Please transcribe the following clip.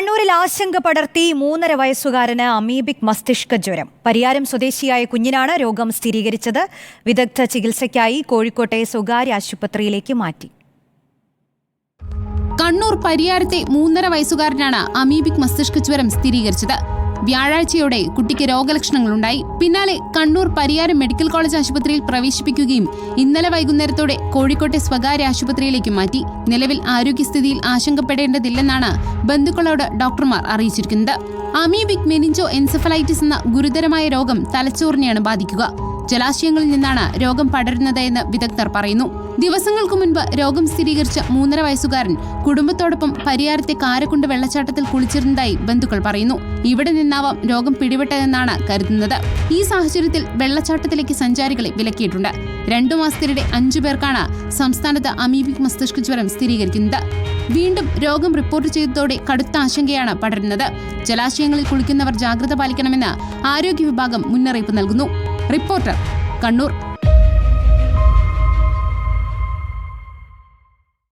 കണ്ണൂരിൽ ആശങ്ക പടർത്തി മൂന്നര വയസ്സുകാരന് അമീബിക് മസ്തിഷ്ക ജ്വരം. പരിയാരം സ്വദേശിയായ കുഞ്ഞിനാണ് രോഗം സ്ഥിരീകരിച്ചത്. വിദഗ്ധ ചികിത്സയ്ക്കായി കോഴിക്കോട്ടെ സ്വകാര്യ ആശുപത്രിയിലേക്ക് മാറ്റി. കണ്ണൂർ പരിയാരത്തെ മൂന്നര വയസ്സുകാരനാണ് അമീബിക് മസ്തിഷ്ക ജ്വരം സ്ഥിരീകരിച്ചത്. വ്യാഴാഴ്ചയോടെ കുട്ടിക്ക് രോഗലക്ഷണങ്ങളുണ്ടായി. പിന്നാലെ കണ്ണൂർ പരിയാരം മെഡിക്കൽ കോളേജ് ആശുപത്രിയിൽ പ്രവേശിപ്പിക്കുകയും ഇന്നലെ വൈകുന്നേരത്തോടെ കോഴിക്കോട്ടെ സ്വകാര്യ ആശുപത്രിയിലേക്ക് മാറ്റി. നിലവിൽ ആരോഗ്യസ്ഥിതിയിൽ ആശങ്കപ്പെടേണ്ടതില്ലെന്നാണ് ബന്ധുക്കളോട് ഡോക്ടർമാർ അറിയിച്ചിരിക്കുന്നത്. അമീബിക് മെനിഞ്ചോ എൻസെഫലൈറ്റിസ് എന്ന ഗുരുതരമായ രോഗം തലച്ചോറിനെയാണ് ബാധിക്കുക. ജലാശയങ്ങളിൽ നിന്നാണ് രോഗം പടരുന്നത് എന്ന് വിദഗ്ധർ പറയുന്നു. ദിവസങ്ങൾക്ക് മുൻപ് രോഗം സ്ഥിരീകരിച്ച മൂന്നര വയസ്സുകാരൻ കുടുംബത്തോടൊപ്പം പരിയാരത്തെ കാരക്കുണ്ട് വെള്ളച്ചാട്ടത്തിൽ കുളിച്ചിരുന്നതായി ബന്ധുക്കൾ പറയുന്നു. ഇവിടെ നിന്നാവാം രോഗം പിടിപെട്ടതെന്നാണ് കരുതുന്നത്. ഈ സാഹചര്യത്തിൽ വെള്ളച്ചാട്ടത്തിലേക്ക് സഞ്ചാരികളെ വിലക്കിയിട്ടുണ്ട്. രണ്ടു മാസത്തിനിടെ അഞ്ചു പേർക്കാണ് സംസ്ഥാനത്ത് അമീബിക് മസ്തിഷ്ക ജ്വരം സ്ഥിരീകരിക്കുന്നത്. വീണ്ടും രോഗം റിപ്പോർട്ട് ചെയ്തതോടെ കടുത്ത ആശങ്കയാണ് പടരുന്നത്. ജലാശയങ്ങളിൽ കുളിക്കുന്നവർ ജാഗ്രത പാലിക്കണമെന്ന് ആരോഗ്യ വിഭാഗം മുന്നറിയിപ്പ് നൽകുന്നു. റിപ്പോർട്ടർ കണ്ണൂർ.